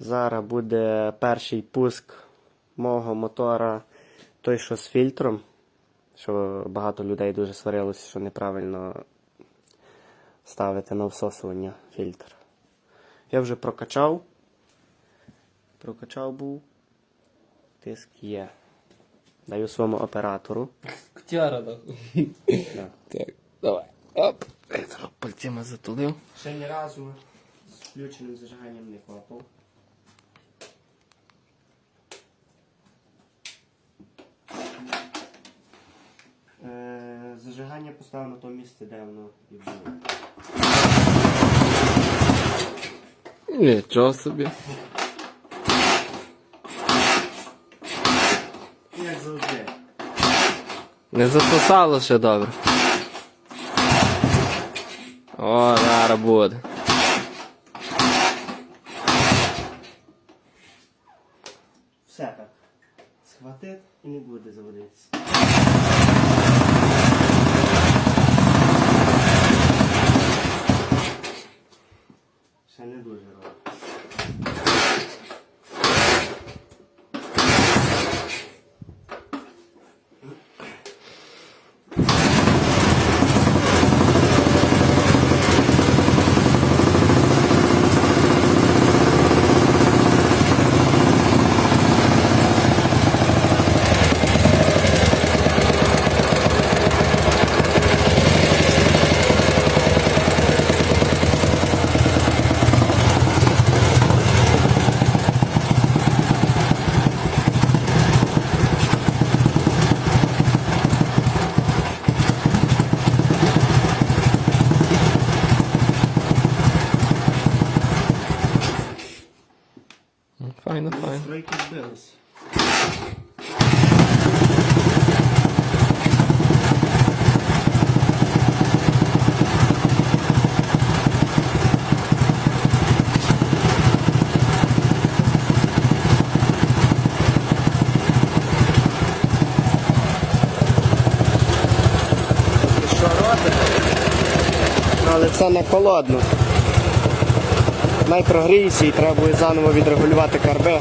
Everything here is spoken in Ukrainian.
Зараз буде перший пуск мого мотора, той, що з фільтром. Що багато людей дуже сварилося, що неправильно ставити на всосування фільтр. Я вже прокачав. Прокачав був. Тиск є. Даю своєму оператору. Ктяра, нахуй. Да. Так, давай. Оп. Пальцями затулив. Ще ні разу з включеним зажиганням не копав. Зажигання поставив на тому місце, де воно і було. Нічого собі. Як завжди. Не засосало ще добре. О, зараз буде. Все так. Схватить і не буде заводитися. Ще не дуже робить. Файно, файно. Що робить? Але це не холодно. Найпрогріється і треба буде заново відрегулювати карби.